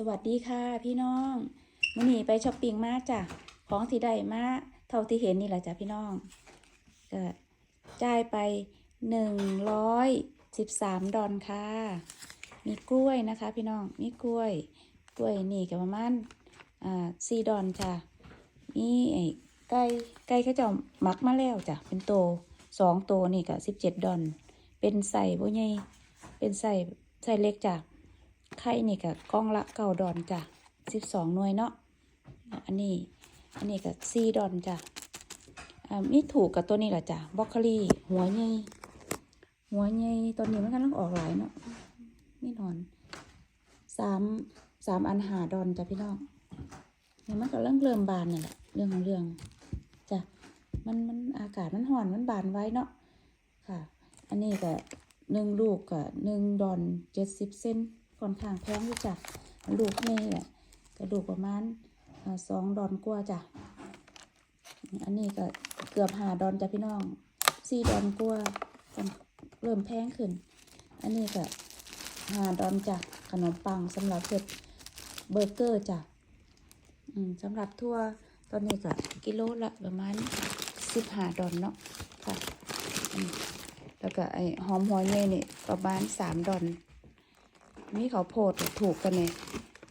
สวัสดีค่ะพี่น้องมื่อนี้ไปช้อปปิ้งมาจ้ะของที่ได้มาเท่าที่เห็นนี่แหละจ้ะพี่น้องก็จ่ายไปหนึ่งร้อยสิบสามดอลค่ะ มีกล้วยนะคะพี่น้องมีกล้วย กล้วยนี่ก็ประมาณอ่าสี่ดอลจ้ะมีไอ้ไก่ไก่เขาจะหมักมาแล้วจ้ะเป็นโตสองโตนี่ก็สิบเจ็ดดอลเป็นใส่บุญใหญ่เป็นใส่ใส่เล็กจ้ะ ไข่นี่ก็กล้องละเก้าดอนจ้ะสิบสองหน่วยเนาะอันนี้อันนี้ก็สี่ดอนจ้ะอ่ามีถูกกับตัวนี้แหละจ้ะบรอกโคลีหัวใหญ่หัวใหญ่ตอนนี้มันกำลังออกหลายเนาะนี่นอนสามสามอันหาดอนจ้ะพี่น้องเนี่ยมันก็เริ่มเริ่มบานนี่แหละเรื่องของเรื่องจ้ะมันมันอากาศมันห่อนมันบานไว้เนาะค่ะ อันนี้ก็หนึ่งลูกกับหนึ่งดอนเจ็ดสิบเซน ค่อนข้างแพงอยู่จ้ะลูกนี่แหละกระดูกประมาณสองดอนกว่าจ้ะ อันนี้ก็เกือบหาดอนจ้ะพี่น้องสี่ดอนกว่ากันเริ่มแพงขึ้น อันนี้ก็หาดอนจ้ะขนมปังสำหรับเผ็ดเบอร์เกอร์จ้ะอืมสำหรับทั่วตอนนี้ก็กิโลละประมาณสิบหาดอนเนาะค่ะ แล้วก็ไอหอมหัวใหญ่นี่ประมาณสามดอน มีเขาโพดถูกกันเนี่ย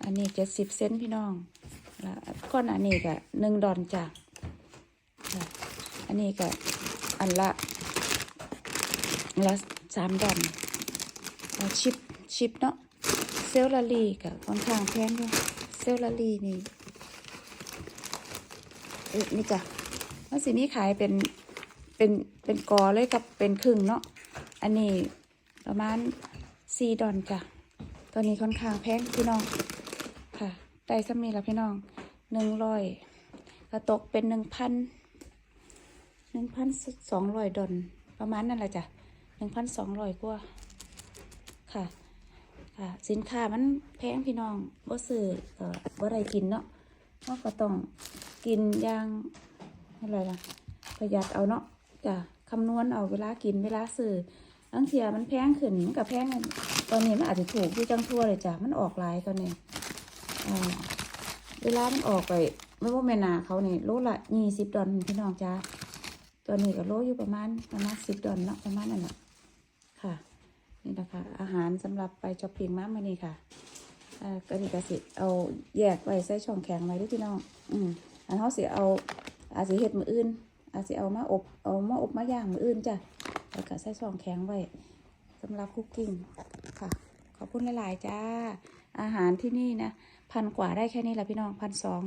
อันนี้เจ็ดสิบเซนพี่น้องแล้วก้อนอันนี้ก็หนึ่งดอนจ้ะอันนี้ก็อันละอันละสามดอนล้วชิปชิปเนาะเซลลารีก็ค่อนข้างแพงด้วยเซลลารีนี่เอ้ยนี่จ้ะแล้วสีนี้ขายเป็นเป็นเป็นกอเลยกับเป็นครึ่งเนาะอันนี้ประมาณสี่ดอนจ้ะ ตัวนี้ค่อนข้างแพงพี่น้องค่ะ ได้สมีแล้วพี่น้องหนึ่งร้อยกระตกเป็นหนึ่งพันหนึ่งพันสองร้อยดอนประมาณนั่นแหละจ้ะหนึ่งพันสองร้อยกว่าค่ะค่ะสินค้ามันแพงพี่น้องบ่ซื้อก็บ่ได้กินเนาะเราก็ต้องกินอย่างอะไรล่ะ ประหยัดเอาเนาะจ้ะคำนวณเอาเวลากินเวลาซื้อบางเทียมันแพงขึ้นกับแพงอัน ตอนนี้มันอาจจะถูกอยู่จังทั่วเลยจ้ะมันออกหลายตอนนี้อ่าเวลามันออกไปไม่ว่าแม่นาเขานี่โลละยี่สิบดอลพี่น้องจ้าตัวนี้ก็โลอยู่ประมาณประมาณสิบดอลเนาะประมาณนั้นแหละค่ะ นี่นะคะ อาหารสำหรับไปช้อปปิ้งมามื่อนี้ค่ะอ่ากระดิกระสิเอาแยกไว้ใส่ช่องแข็งไว้ด้วยพี่น้อง อืมอันเขาสิเอาอาสิเห็ดมืออื่น อาสิเอามาอบ เอามาอบมาย่างมืออื่นจ้ะแล้วก็ใส่ซองแข็งไว้สำหรับคุกกิ้ง ขอบคุณหลาย ๆ จ้า อาหารที่นี่นะ พันกว่าได้แค่นี้แหละพี่น้องพันสอง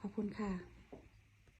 ขอบคุณค่ะ